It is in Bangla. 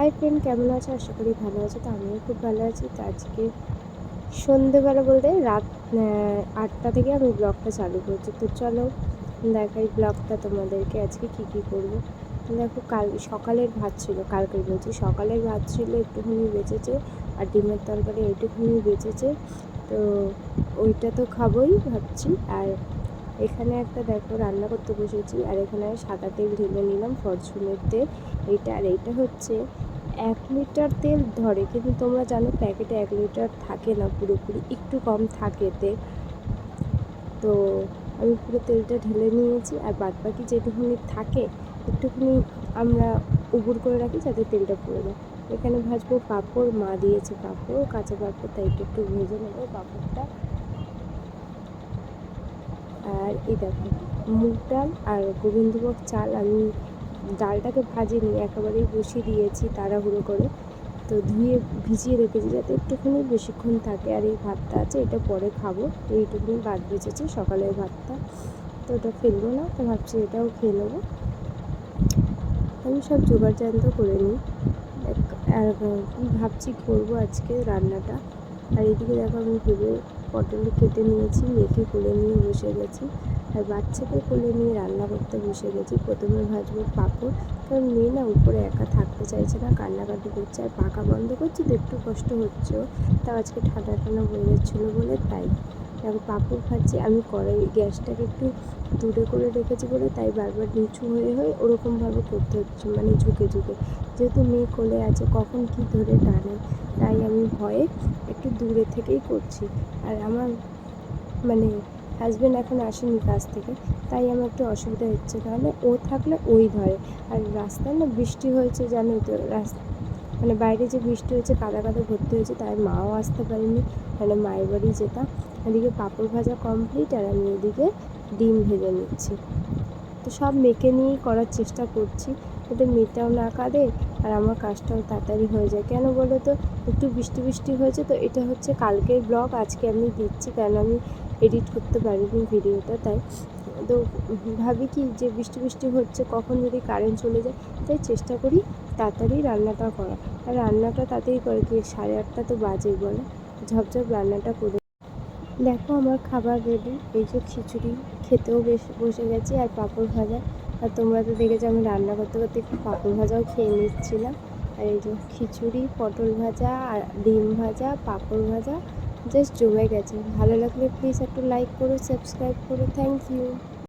হাই ফ্রেন্ড, কেমন আছো? আশা করি ভালো আছো। তো আমিও খুব ভালো আছি। তো আজকে সন্ধেবেলা বলতে রাত আটটা থেকে আমি ব্লগটা চালু করছি। তো চলো দেখাই ব্লগটা তোমাদেরকে আজকে কী কী করব। দেখো, কাল, সকালের ভাত ছিল কালকের বলছি। সকালের ভাত ছিল, একটুখানি বেঁচেছে আর ডিমের তরকারি এইটুখানি বেঁচেছে। তো ওইটা তো খাবোই ভাবছি। আর এখানে একটা দেখো, রান্না করতে বসেছি। আর এখানে সাদা তেল ঢেলে নিলাম ফরচুনের তেল। এইটা আর এইটা হচ্ছে এক লিটার তেল ধরে, কিন্তু তোমরা জানো প্যাকেটে এক লিটার থাকে না, পুরোপুরি একটু কম থাকে তেল। তো আমি পুরো তেলটা ঢেলে নিয়েছি আর বাদ বাকি যেটুকুনি থাকে একটুখানি আমরা উবুর করে রাখি যাতে তেলটা পড়ে যায়। এখানে ভাজবো পাঁপড়, মা দিয়েছে পাঁপড় কাঁচা পাঁপড়, তাই একটু একটু ভেজে নেব পাঁপড়টা। আর এই দেখো, মুগ ডাল আর গোবিন্দভোগ চাল আমি ডালটাকে ভাজিনি একেবারেই বসিয়ে দিয়েছি তাড়াহুড়ো করে। তো ধুয়ে ভিজিয়ে রেখেছি যাতে একটুখানি বেশিক্ষণ থাকে। আর এই ভাতটা আছে, এটা পরে খাব। তো এইটুকুনি ভাত বেঁচেছে সকালের ভাতটা। তো ওটা ফেলব না, তো ভাবছি এটাও খেয়ে নেব। আমি সব জোগাড় জান্ত করে নিই। আর ভাবছি করব আজকে রান্নাটা। আর এদিকে দেখো আমি ভেবে পটল কেটে নিয়েছি, মেখে কোলে নিয়ে বসে গেছি। আর বাচ্চাকে কোলে নিয়ে রান্না করতে বসে গেছি। প্রথমে ভাজবো পাঁপড়, কারণ মেয়ে না উপরে একা থাকতে চাইছে না, কান্নাকাটি করছে আর পাখা বন্ধ করছি, তো একটু কষ্ট হচ্ছে। তাও আজকে ঠান্ডা ঠান্ডা হয়ে যাচ্ছিল বলে তাই। দেখো পাঁপড় ভাজছি, আমি কড়াই গ্যাসটাকে একটু দূরে করে রেখেছি বলে তাই বারবার নিচু হয়ে হয়ে ওরকমভাবে করতে হচ্ছে মানে ঝুঁকে ঝুঁকে। যেহেতু মেয়ে কোলে আছে, কখন কি ধরে টানে, তাই আমি ভয়ে একটু দূরে থেকেই করছি। আর আমার মানে হাজব্যান্ড এখন আসেনি কাজ থেকে, তাই আমার একটু অসুবিধা হচ্ছে। তাহলে ও থাকলে ওই ধরে আর রাস্তায় না বৃষ্টি হয়েছে জানোই তো, রাস্তা মানে বাইরে যে বৃষ্টি হয়েছে, কাদা কাদা ভর্তি হয়েছে, তাই মাও আসতে পারেনি। মানে মায়ের বাড়ি যেতাম, এদিকে পাঁপড় ভাজা কমপ্লিট আর আমি এদিকে ডিম ভেজে নিচ্ছি। তো সব মেখে নিয়েই করার চেষ্টা করছি, যাতে মেয়েটাও না কাঁদে আর আমার কাজটাও তাড়াতাড়ি হয়ে যায়। কেন বলো তো? একটু বৃষ্টি বৃষ্টি হয়েছে তো এটা হচ্ছে কালকের ব্লগ আজকে আমি দিচ্ছি কারণ আমি এডিট করতে পারিনি ভিডিওটা, তাই। তো ভাবি কি যে বৃষ্টি বৃষ্টি হচ্ছে, কখন যদি কারেন্ট চলে যায়, তাই চেষ্টা করি তাড়াতাড়ি রান্নাটা করা আর রান্নাটা তাড়াতাড়ি করে কি? সাড়ে আটটা তো বাজেই বলে। ঝপঝপ রান্নাটা করে দেখো আমার খাবার রেডি এই যে খিচুড়ি, খেতেও বেশ, বসে গেছি, আর পাঁপড় ভাজা। আর তোমরা তো দেখেছ আমি রান্না করতে করতে একটু পাঁপড় ভাজাও খেয়ে নিচ্ছিলাম। আর এই যে খিচুড়ি, পটল ভাজা, আর ডিম ভাজা, পাঁপড় ভাজা জাস্ট জমে গেছে। ভালো লাগলে প্লিজ একটু লাইক করো সাবস্ক্রাইব করো। Thank you